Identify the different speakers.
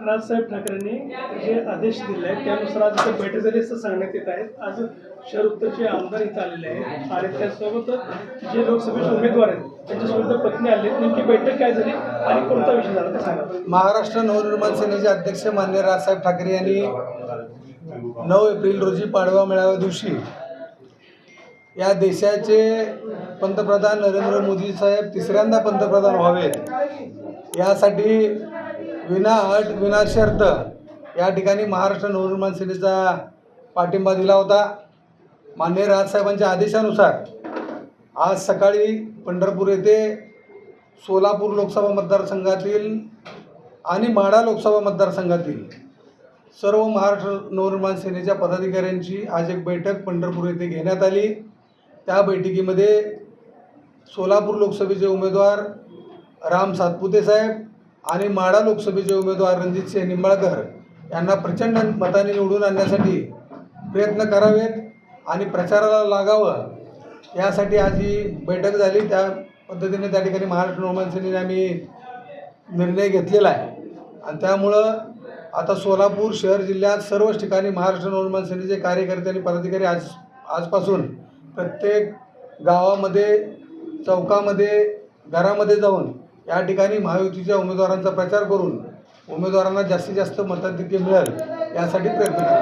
Speaker 1: राजसाहेब ठाकरेंनी जे आदेश दिले आहेत त्यानुसार आज इथे बैठक झाली असं सांगण्यात येत आहे. आज शहर उत्तरचे आमदार इथे आलेले आहेत. आणि त्यासोबत जे लोकसभेचे उमेदवार आहेत त्यांच्यासोबत पत्नी आले आहेत नेमकी बैठक काय झाली आणि कोणता विषय झाला ते सांगा.
Speaker 2: महाराष्ट्र नवनिर्माण सेनेचे अध्यक्ष मान्य राजसाहेब ठाकरे यांनी नऊ एप्रिल रोजी पाडवा मेळाव्या दिवशी या देशाचे पंतप्रधान नरेंद्र मोदी साहेब तिसऱ्यांदा पंतप्रधान व्हावेत. यासाठी विना अट विना शर्त या ठिकाणी महाराष्ट्र नवनिर्माण सेनेचा पाठिंबा दिला होता. मान्य राजसाहेबांच्या आदेशानुसार आज सकाळी पंढरपूर येथे सोलापूर लोकसभा मतदारसंघातील आणि माढा लोकसभा मतदारसंघातील सर्व महाराष्ट्र नवनिर्माण सेनेच्या पदाधिकाऱ्यांची आज एक बैठक पंढरपूर येथे घेण्यात आली. त्या बैठकीमध्ये सोलापूर लोकसभेचे उमेदवार राम सातपुते साहेब आणि माडा लोकसभेचे उमेदवार रणजितसिंह निंबाळकर यांना प्रचंड मताने निवडून आणण्यासाठी प्रयत्न करावेत आणि प्रचाराला लागावं यासाठी आज ही बैठक झाली. त्या पद्धतीने त्या ठिकाणी महाराष्ट्र नवमान सेनेने आम्ही निर्णय घेतलेला आहे. आणि त्यामुळं आता सोलापूर शहर जिल्ह्यात सर्वच ठिकाणी महाराष्ट्र नवनिर्माण सेनेचे कार्यकर्ते आणि पदाधिकारी आज आजपासून प्रत्येक गावामध्ये चौकामध्ये घरामध्ये जाऊन या ठिकाणी महायुतीच्या उमेदवारांचा प्रचार करून उमेदवारांना जास्तीत जास्त मताधिक्य मिळेल यासाठी प्रयत्न करणार